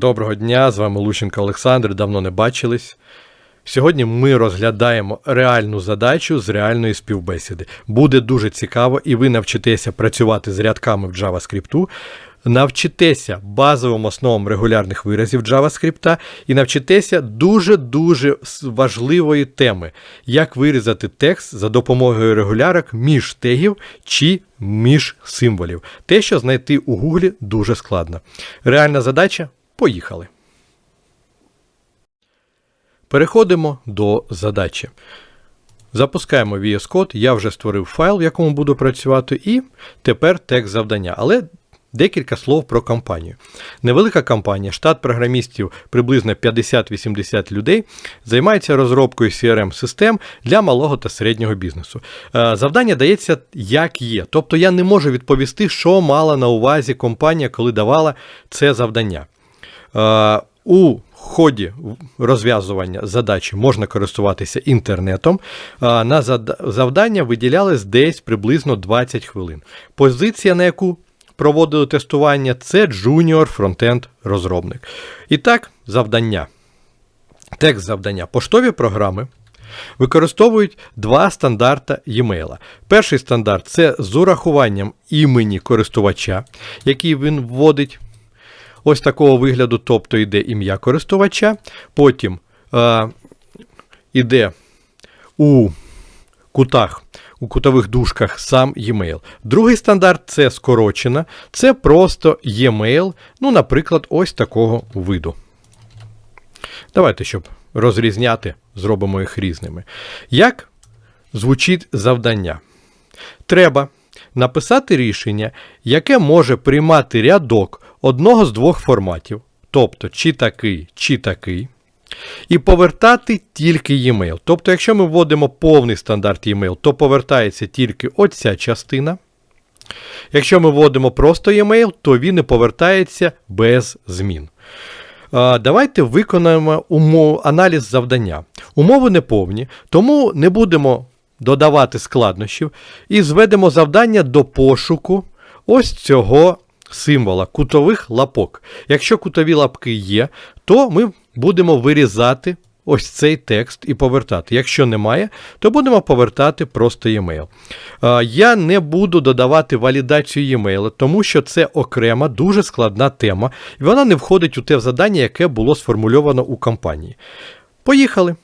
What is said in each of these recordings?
Доброго дня, з вами Лущенко Олександр, давно не бачились. Сьогодні ми розглядаємо реальну задачу з реальної співбесіди. Буде дуже цікаво, і ви навчитеся працювати з рядками в JavaScript, навчитеся базовим основам регулярних виразів JavaScript і навчитеся дуже-дуже важливої теми, як вирізати текст за допомогою регулярок між тегів чи між символів. Те, що знайти у Гуглі, дуже складно. Реальна задача поїхали. Переходимо до задачі. Запускаємо VS Code, я вже створив файл, в якому буду працювати, і тепер текст завдання. Але декілька слов про компанію. Невелика компанія, штат програмістів приблизно 50-80 людей, займається розробкою CRM-систем для малого та середнього бізнесу. Е, Завдання дається як є. Тобто я не можу відповісти, що мала на увазі компанія, коли давала це завдання. Е, У ході розв'язування задачі можна користуватися інтернетом. Е, На завдання виділялось десь приблизно 20 хвилин. Позиція, на яку проводили тестування, це Junior Frontend розробник. І так, завдання. Текст завдання. Поштові програми використовують два стандарти e-mail. Перший стандарт це з урахуванням імені користувача, який він вводить ось такого вигляду, тобто йде ім'я користувача. Потім е, іде у кутах, у кутових дужках сам e-mail. Другий стандарт це скорочена, це просто e-mail, ну, наприклад, ось такого виду. Давайте, щоб розрізняти, зробимо їх різними. Як звучить завдання? Треба написати рішення, яке може приймати рядок одного з двох форматів, тобто чи такий, чи такий, і повертати тільки e-mail. Тобто, якщо ми вводимо повний стандарт e-mail, то повертається тільки оця частина. Якщо ми вводимо просто e-mail, то він і повертається без змін. Давайте виконаємо умов, аналіз завдання. Умови неповні, тому не будемо додавати складнощів і зведемо завдання до пошуку ось цього символа кутових лапок. Якщо кутові лапки є, то ми будемо вирізати ось цей текст і повертати. Якщо немає, то будемо повертати просто e-mail. Я не буду додавати валідацію e-mail, тому що це окрема, дуже складна тема, і вона не входить у те завдання, яке було сформульовано у компанії. Поїхали.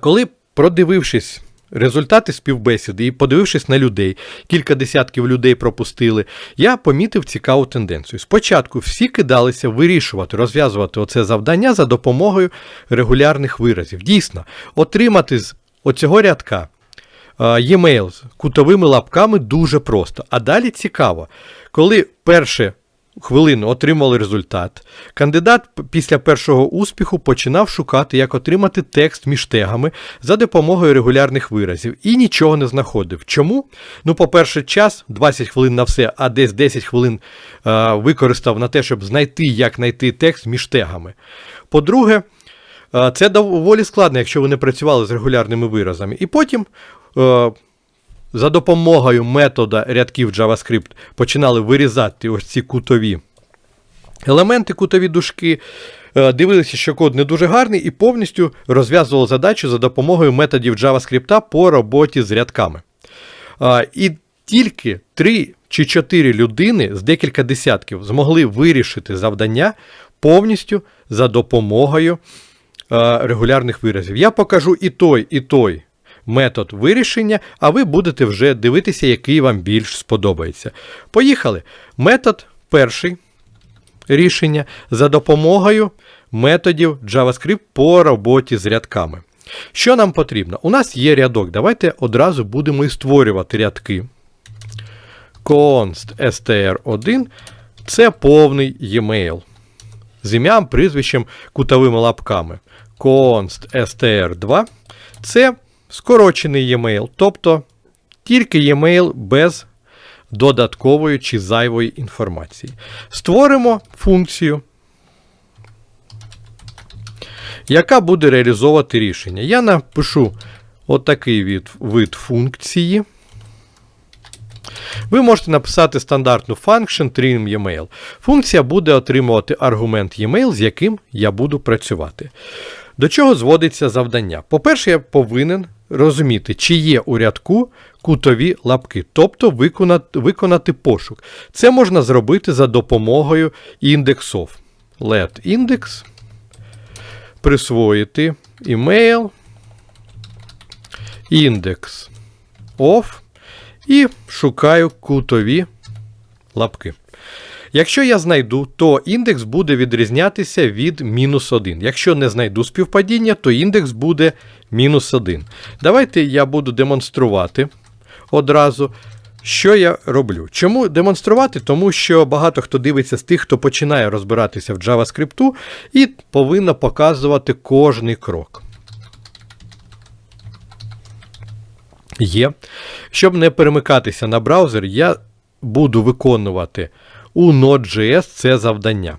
Коли продивившись результати співбесіди і подивившись на людей, кілька десятків людей пропустили, я помітив цікаву тенденцію. Спочатку всі кидалися вирішувати, розв'язувати оце завдання за допомогою регулярних виразів. Дійсно, отримати з оцього рядка е, e-mail з кутовими лапками дуже просто. А далі цікаво, коли перше хвилину отримали результат, кандидат після першого успіху починав шукати, як отримати текст між тегами за допомогою регулярних виразів і нічого не знаходив. Чому? Ну, по-перше, час 20 хвилин на все, а десь 10 хвилин е, використав на те, щоб знайти, як знайти текст між тегами. По-друге, е, це доволі складно, якщо ви не працювали з регулярними виразами. І потім. е, за допомогою метода рядків JavaScript починали вирізати ось ці кутові елементи, кутові дужки, е, дивилися, що код не дуже гарний, і повністю розв'язували задачу за допомогою методів JavaScript по роботі з рядками. І тільки 3 чи 4 людини з декілька десятків змогли вирішити завдання повністю за допомогою е, регулярних виразів. Я покажу і той, і той метод вирішення, а ви будете вже дивитися, який вам більш сподобається. Поїхали. Метод перший рішення за допомогою методів JavaScript по роботі з рядками. Що нам потрібно? У нас є рядок. Давайте одразу будемо і створювати рядки. Const str1 це повний e-mail з ім'ям, прізвищем, кутовими лапками. Const str2 це скорочений e-mail, тобто тільки e-mail без додаткової чи зайвої інформації. Створимо функцію, яка буде реалізовувати рішення. Я напишу отакий від, вид функції. Ви можете написати стандартну function trim email. Функція буде отримувати аргумент e-mail, з яким я буду працювати. До чого зводиться завдання? По-перше, я повинен розуміти, чи є у рядку кутові лапки, тобто виконати, виконати пошук. Це можна зробити за допомогою індексов. Let index, присвоїти email, індекс of і шукаю кутові лапки. Якщо я знайду, то індекс буде відрізнятися від мінус 1. Якщо не знайду співпадіння, то індекс буде мінус 1. Давайте я буду демонструвати одразу, що я роблю. Чому демонструвати? Тому що багато хто дивиться з тих, хто починає розбиратися в JavaScript і повинно показувати кожний крок. Є. Щоб не перемикатися на браузер, я буду виконувати у Node.js це завдання.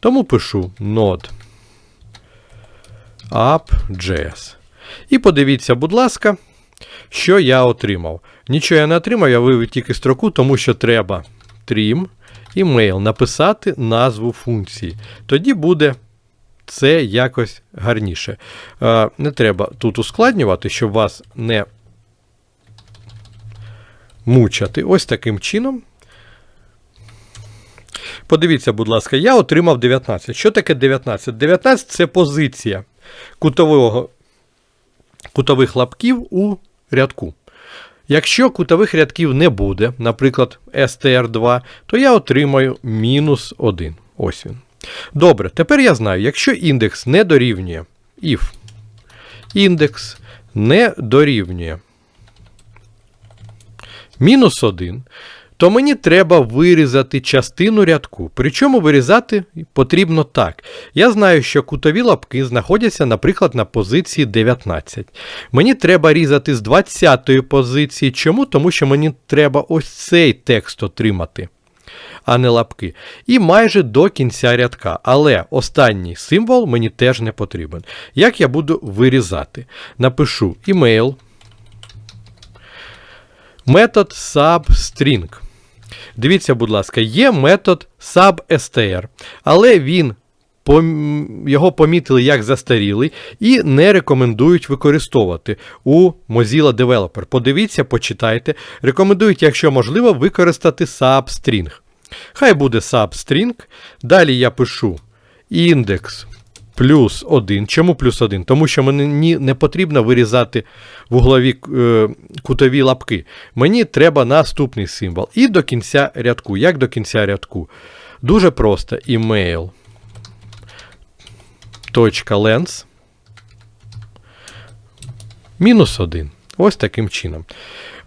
Тому пишу Node app.js. І подивіться, будь ласка, що я отримав. Нічого я не отримав, я вивів тільки строку, тому що треба trim email написати назву функції. Тоді буде це якось гарніше. Е, не треба тут ускладнювати, щоб вас не мучати. Ось таким чином. Подивіться, будь ласка, я отримав 19. Що таке 19? 19 це позиція кутового, кутових лапків у рядку. Якщо кутових рядків не буде, наприклад, str2, то я отримаю мінус 1. Ось він. Добре, тепер я знаю, якщо індекс не дорівнює if індекс не дорівнює мінус 1, то мені треба вирізати частину рядку. Причому вирізати потрібно так. Я знаю, що кутові лапки знаходяться, наприклад, на позиції 19. Мені треба різати з 20-ї позиції. Чому? Тому що мені треба ось цей текст отримати. А не лапки. І майже до кінця рядка. Але останній символ мені теж не потрібен. Як я буду вирізати? Напишу email, метод substring. Дивіться, будь ласка, є метод substr, але він його помітили як застарілий і не рекомендують використовувати у Mozilla Developer. Подивіться, почитайте. Рекомендують, якщо можливо, використати substring. Хай буде substring. Далі я пишу індекс плюс 1. Чому плюс 1? Тому що мені не потрібно вирізати вуглові е, кутові лапки. Мені треба наступний символ. І до кінця рядку. Як до кінця рядку? Дуже просто email. .lens мінус 1. Ось таким чином.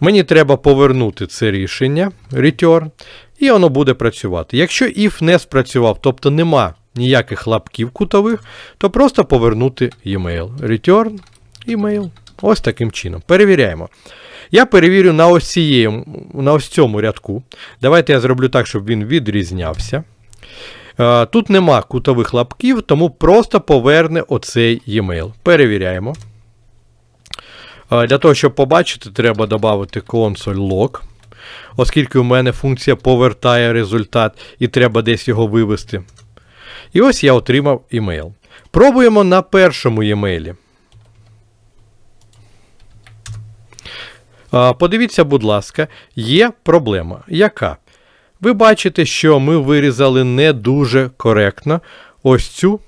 Мені треба повернути це рішення return, і воно буде працювати. Якщо if не спрацював, тобто нема ніяких лапків кутових, то просто повернути e-mail. Return email. Ось таким чином. Перевіряємо. Я перевірю на ось, цією, на ось цьому рядку. Давайте я зроблю так, щоб він відрізнявся. Е, тут нема кутових лапків, тому просто поверне оцей e-mail. Перевіряємо. Е, для того, щоб побачити, треба додати console log. Оскільки у мене функція повертає результат і треба десь його вивести. І ось я отримав імейл. Пробуємо на першому емейлі. Подивіться, будь ласка, є проблема. Яка? Ви бачите, що ми вирізали не дуже коректно ось цю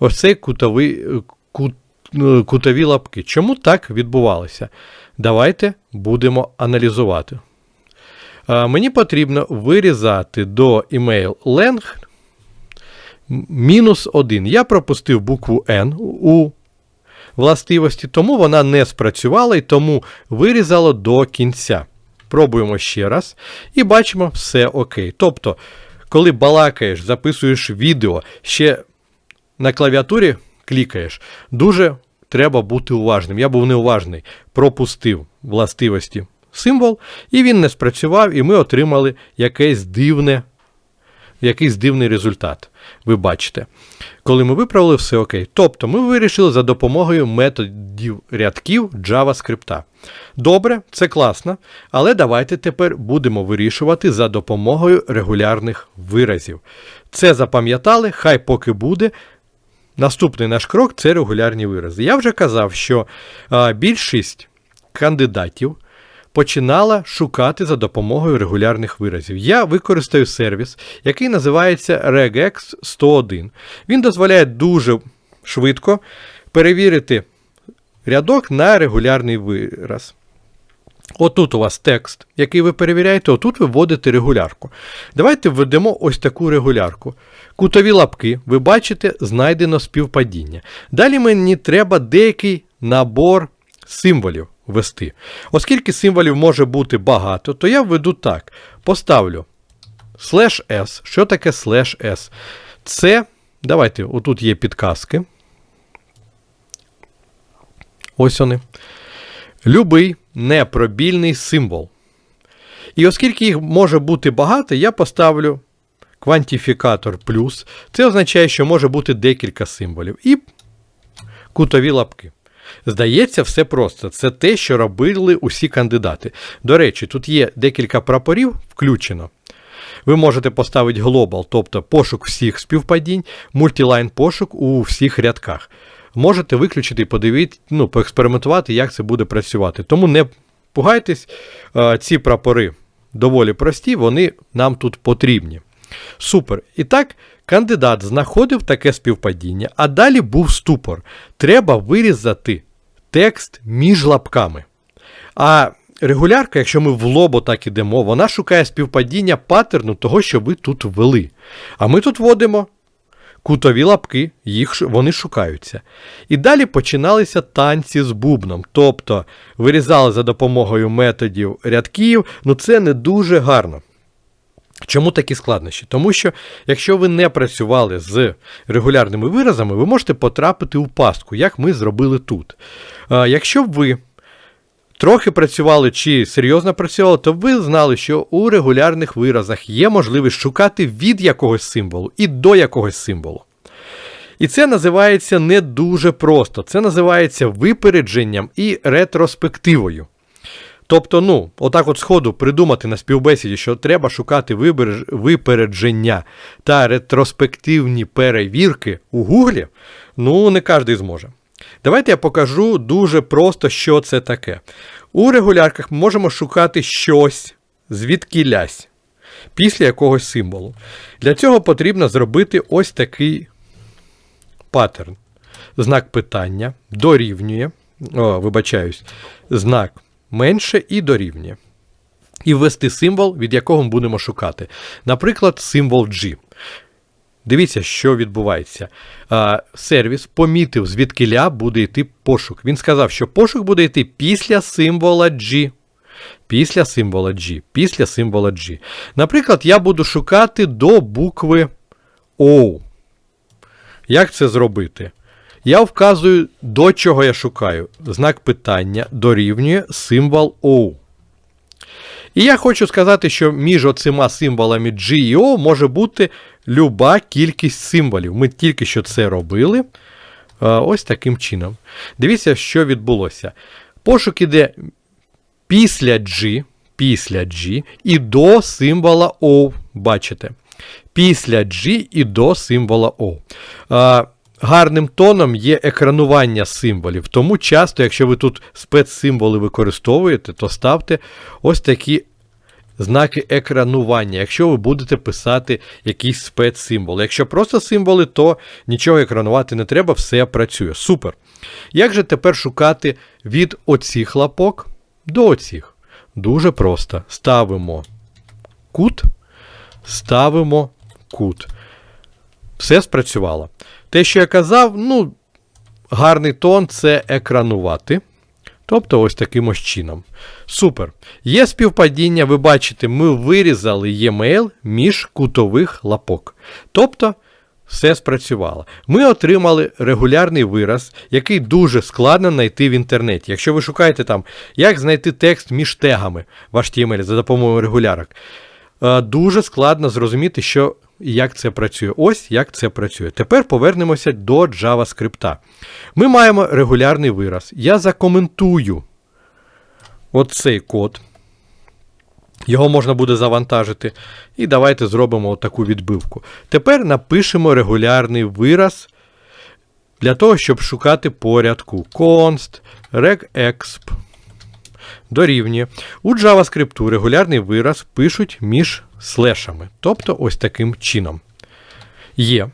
ось цей кутовий, кут, е, кутові лапки. Чому так відбувалося? Давайте будемо аналізувати. Мені потрібно вирізати до email length мінус 1. Я пропустив букву N у властивості, тому вона не спрацювала і тому вирізало до кінця. Пробуємо ще раз і бачимо все окей. Тобто, коли балакаєш, записуєш відео, ще на клавіатурі клікаєш, дуже треба бути уважним. Я був неуважний, пропустив властивості символ, і він не спрацював, і ми отримали якесь дивне якийсь дивний результат. Ви бачите. Коли ми виправили, все окей. Тобто ми вирішили за допомогою методів рядків JavaScript. Добре, це класно, але давайте тепер будемо вирішувати за допомогою регулярних виразів. Це запам'ятали, хай поки буде. Наступний наш крок це регулярні вирази. Я вже казав, що а, більшість кандидатів починала шукати за допомогою регулярних виразів. Я використаю сервіс, який називається regex 101. Він дозволяє дуже швидко перевірити рядок на регулярний вираз. Отут у вас текст, який ви перевіряєте, отут ви вводите регулярку. Давайте введемо ось таку регулярку. Кутові лапки, ви бачите, знайдено співпадіння. Далі мені треба деякий набор символів ввести. Оскільки символів може бути багато, то я введу так. Поставлю слеш S. Що таке слеш S? Це, давайте, отут є підказки. Ось вони. Любий непробільний символ. І оскільки їх може бути багато, я поставлю квантифікатор плюс. Це означає, що може бути декілька символів. І кутові лапки. Здається, все просто. Це те, що робили усі кандидати. До речі, тут є декілька прапорів включено. Ви можете поставити Global, тобто пошук всіх співпадінь, мультилайн пошук у всіх рядках. Можете виключити і подивитися, ну, поекспериментувати, як це буде працювати. Тому не пугайтесь, ці прапори доволі прості, вони нам тут потрібні. Супер. І так, кандидат знаходив таке співпадіння, а далі був ступор. Треба вирізати текст між лапками. А регулярка, якщо ми в лобо так ідемо, вона шукає співпадіння паттерну того, що ви тут ввели. А ми тут вводимо кутові лапки, їх вони шукаються. І далі починалися танці з бубном. Тобто вирізали за допомогою методів рядків, ну це не дуже гарно. Чому такі складнощі? Тому що, якщо ви не працювали з регулярними виразами, ви можете потрапити у пастку, як ми зробили тут. Якщо ви трохи працювали чи серйозно працювали, то ви знали, що у регулярних виразах є можливість шукати від якогось символу і до якогось символу. І це називається не дуже просто. Це називається випередженням і ретроспективою. Тобто, ну, отак от сходу придумати на співбесіді, що треба шукати випередження та ретроспективні перевірки у Гуглі, ну, не кожен зможе. Давайте я покажу дуже просто, що це таке. У регулярках ми можемо шукати щось звідки лясь після якогось символу. Для цього потрібно зробити ось такий паттерн. Знак питання дорівнює. О, вибачаюсь, знак менше і дорівнює. І ввести символ, від якого ми будемо шукати. Наприклад, символ G. Дивіться, що відбувається. Сервіс помітив, звідки ля буде йти пошук. Він сказав, що пошук буде йти після символа G. Після символа G. Після символа G. Наприклад, я буду шукати до букви O. Як це зробити? Я вказую, до чого я шукаю. Знак питання дорівнює символ O. І я хочу сказати, що між оцима символами G і O може бути люба кількість символів. Ми тільки що це робили. Ось таким чином. Дивіться, що відбулося. Пошук іде після G, після G і до символа O. Бачите? Після G і до символа O. Гарним тоном є екранування символів. Тому часто, якщо ви тут спецсимволи використовуєте, то ставте ось такі знаки екранування, якщо ви будете писати якісь спецсимволи. Якщо просто символи, то нічого екранувати не треба, все працює. Супер. Як же тепер шукати від оцих лапок до оцих? Дуже просто. Ставимо кут, ставимо кут. Все спрацювало. Те, що я казав, ну, гарний тон це екранувати. Тобто ось таким ось чином. Супер. Є співпадіння, ви бачите, ми вирізали e-mail між кутових лапок. Тобто, все спрацювало. Ми отримали регулярний вираз, який дуже складно знайти в інтернеті. Якщо ви шукаєте там, як знайти текст між тегами в HTML за допомогою регулярок, дуже складно зрозуміти, що і як це працює. Ось як це працює. Тепер повернемося до JavaScript. Ми маємо регулярний вираз. Я закоментую оцей код. Його можна буде завантажити. І давайте зробимо таку відбивку. Тепер напишемо регулярний вираз для того, щоб шукати порядку. const regexp дорівнює. У JavaScript регулярний вираз пишуть між слешами. Тобто ось таким чином. Є.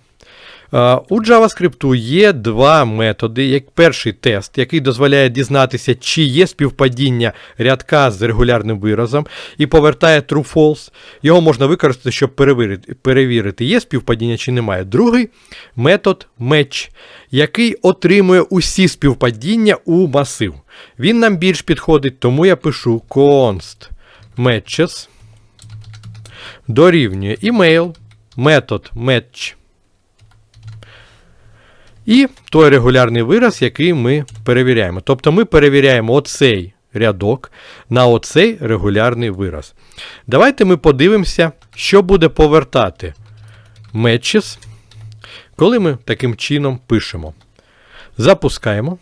У JavaScript є два методи. Як перший тест, який дозволяє дізнатися, чи є співпадіння рядка з регулярним виразом, і повертає true-false. Його можна використати, щоб перевірити, перевірити, є співпадіння чи немає. Другий метод match, який отримує усі співпадіння у масив. Він нам більш підходить, тому я пишу const matches дорівнює email, метод match. І той регулярний вираз, який ми перевіряємо. Тобто ми перевіряємо оцей рядок на оцей регулярний вираз. Давайте ми подивимося, що буде повертати matches, коли ми таким чином пишемо. Запускаємо.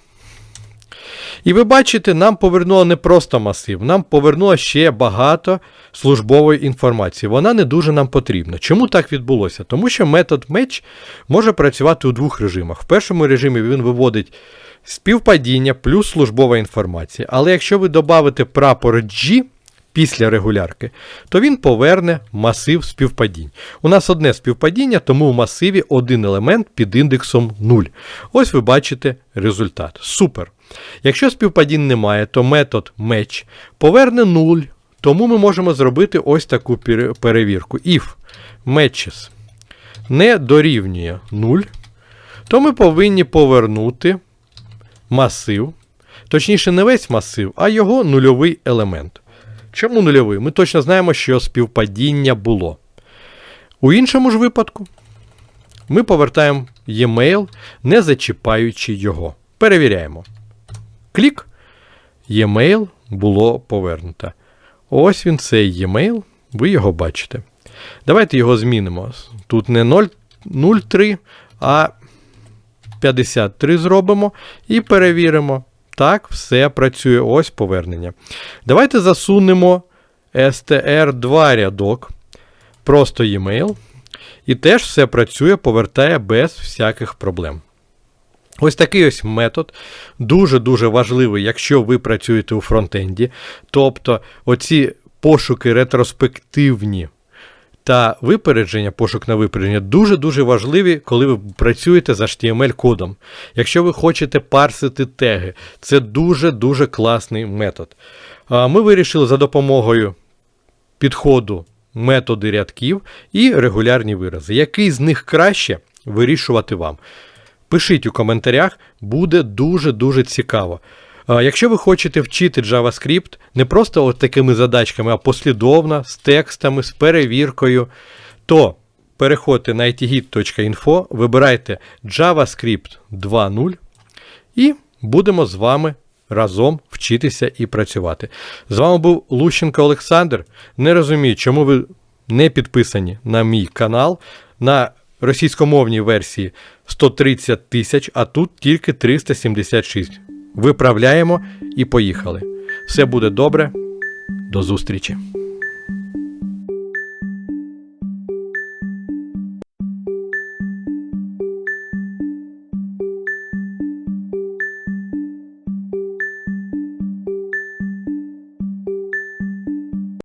І ви бачите, нам повернуло не просто масив, нам повернуло ще багато службової інформації. Вона не дуже нам потрібна. Чому так відбулося? Тому що метод match може працювати у двох режимах. В першому режимі він виводить співпадіння плюс службова інформація. Але якщо ви додавите прапор G після регулярки, то він поверне масив співпадінь. У нас одне співпадіння, тому в масиві один елемент під індексом 0. Ось ви бачите результат. Супер. Якщо співпадінь немає, то метод match поверне 0. Тому ми можемо зробити ось таку перевірку. If matches не дорівнює 0, то ми повинні повернути масив, точніше, не весь масив, а його нульовий елемент. Чому нульовий? Ми точно знаємо, що співпадіння було. У іншому ж випадку ми повертаємо e-mail, не зачіпаючи його. Перевіряємо. Клік. E-mail було повернуто. Ось він, цей e-mail, ви його бачите. Давайте його змінимо. Тут не 0,03, а 53 зробимо і перевіримо. Так, все працює. Ось повернення. Давайте засунемо str2 рядок. Просто e-mail. І теж все працює, повертає без всяких проблем. Ось такий ось метод дуже-дуже важливий, якщо ви працюєте у фронтенді. Тобто, оці пошуки ретроспективні та випередження, пошук на випередження дуже-дуже важливі, коли ви працюєте з HTML-кодом. Якщо ви хочете парсити теги, це дуже-дуже класний метод. Ми вирішили за допомогою підходу методи рядків і регулярні вирази. Який з них краще вирішувати вам? Пишіть у коментарях, буде дуже-дуже цікаво. Якщо ви хочете вчити JavaScript не просто от такими задачками, а послідовно, з текстами, з перевіркою, то переходьте на itgit.info, вибирайте JavaScript 2.0 і будемо з вами разом вчитися і працювати. З вами був Лущенко Олександр. Не розумію, чому ви не підписані на мій канал. На російськомовній версії 130 тисяч, а тут тільки 376. Виправляємо і поїхали. Все буде добре. До зустрічі!